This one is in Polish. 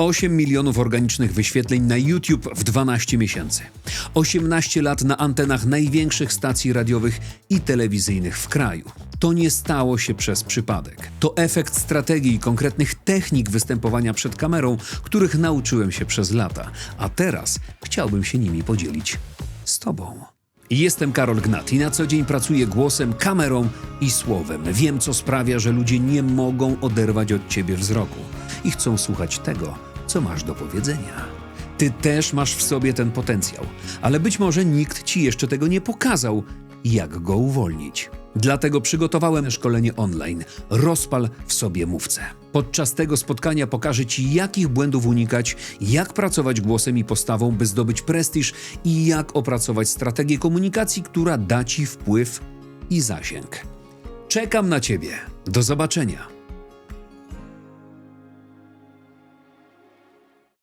8 milionów organicznych wyświetleń na YouTube w 12 miesięcy. 18 lat na antenach największych stacji radiowych i telewizyjnych w kraju. To nie stało się przez przypadek. To efekt strategii i konkretnych technik występowania przed kamerą, których nauczyłem się przez lata, a teraz chciałbym się nimi podzielić z Tobą. Jestem Karol Gnat i na co dzień pracuję głosem, kamerą i słowem. Wiem, co sprawia, że ludzie nie mogą oderwać od ciebie wzroku i chcą słuchać tego, co masz do powiedzenia. Ty też masz w sobie ten potencjał, ale być może nikt ci jeszcze tego nie pokazał, jak go uwolnić. Dlatego przygotowałem szkolenie online Rozpal w sobie mówcę. Podczas tego spotkania pokażę Ci, jakich błędów unikać, jak pracować głosem i postawą, by zdobyć prestiż i jak opracować strategię komunikacji, która da Ci wpływ i zasięg. Czekam na Ciebie. Do zobaczenia.